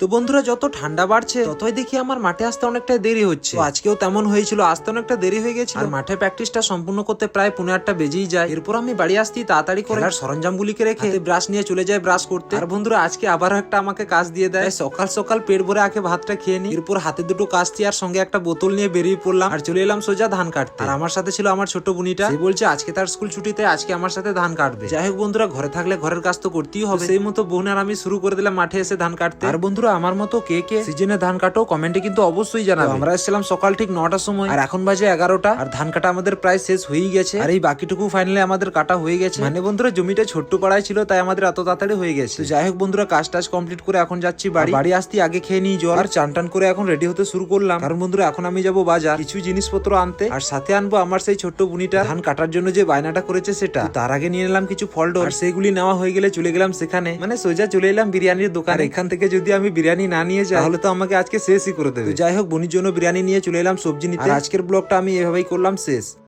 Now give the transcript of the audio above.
তো বন্ধুরা, যত ঠান্ডা বাড়ছে, ততই দেখি আমার মাঠে আসতে অনেকটা দেরি হচ্ছে। আজকেও তেমন হয়েছিল, আসতে অনেকটা দেরি হয়ে গেছে আর মাঠে প্র্যাকটিসটা সম্পূর্ণ করতে প্রায় পনেরো আটটা বেজেই যায়। এরপর আমি বাড়ি আসতেই তাড়াতাড়ি করে আর সরঞ্জামগুলিকে রেখে ব্রাশ নিয়ে চলে যায় ব্রাশ করতে। আর বন্ধুরা, আজকে আবারও একটা আমাকে কাজ দিয়ে দেয়। সকাল সকাল পেট ভরে আগে ভাতটা খেয়ে নি এরপর হাতে দুটো কাজটি আর সঙ্গে একটা বোতল নিয়ে বেরিয়ে পড়লাম। আর চলে এলাম সোজা ধান কাটতে। আর আমার সাথে ছিল আমার ছোট বুনিটা। সে বলছে, আজকে তার স্কুল ছুটিতে আজকে আমার সাথে ধান কাটবে। যাই হোক বন্ধুরা, ঘরে থাকলে ঘরের কাজ তো করতেই হবে। সেই মতো বোন আর আমি শুরু করে দিলাম মাঠে এসে ধান কাটতে। আর বন্ধুরা আমার মতো কে কে সিজনে ধান কাটো কমেন্টে কিন্তু অবশ্যই জানাব। আমরা এসেছিলাম সকাল ঠিক নটার সময় আর এখন বাজে এগারোটা আর ধান কাটা আমাদের প্রায় শেষ হয়েই গেছে। আর এই বাকিটুকু ফাইনালি আমাদের কাটা হয়ে গেছে। মানে বন্ধুরা জমিটা ছোট্ট পাড়ায় ছিল তাই আমাদের এত তাড়াতাড়ি হয়ে গেছে। যাই হোক বন্ধুরা কাজ টাজ কমপ্লিট করে এখন যাচ্ছি বাড়ি। বাড়ি আসতে আগে খেয়ে নিই জল আর চান টান করে এখন রেডি হতে শুরু করলাম। কারণ বন্ধুরা এখন আমি যাব বাজার কিছু জিনিসপত্র আনতে। আর সাথে আনব আমার সেই ছোট্ট বুনিটা। ধান কাটার জন্য যে বায়নাটা করেছে সেটা। তার আগে নিয়ে নিলাম কিছু ফল আর সেগুলি নেওয়া হয়ে গেলে চলে গেলাম সেখানে। মানে সোজা চলে এলাম বিরিয়ানির দোকান। এখান থেকে যদি আমি বিরিয়ানি না নিয়ে যাই তাহলে তো আমাকে আজকে শেষই করে দেবে। যাই হোক বনির জন্য বিরিয়ানি নিয়ে চলে এলাম সবজি নিতে। আজকের ব্লগটা আমি এভাবেই করলাম শেষ।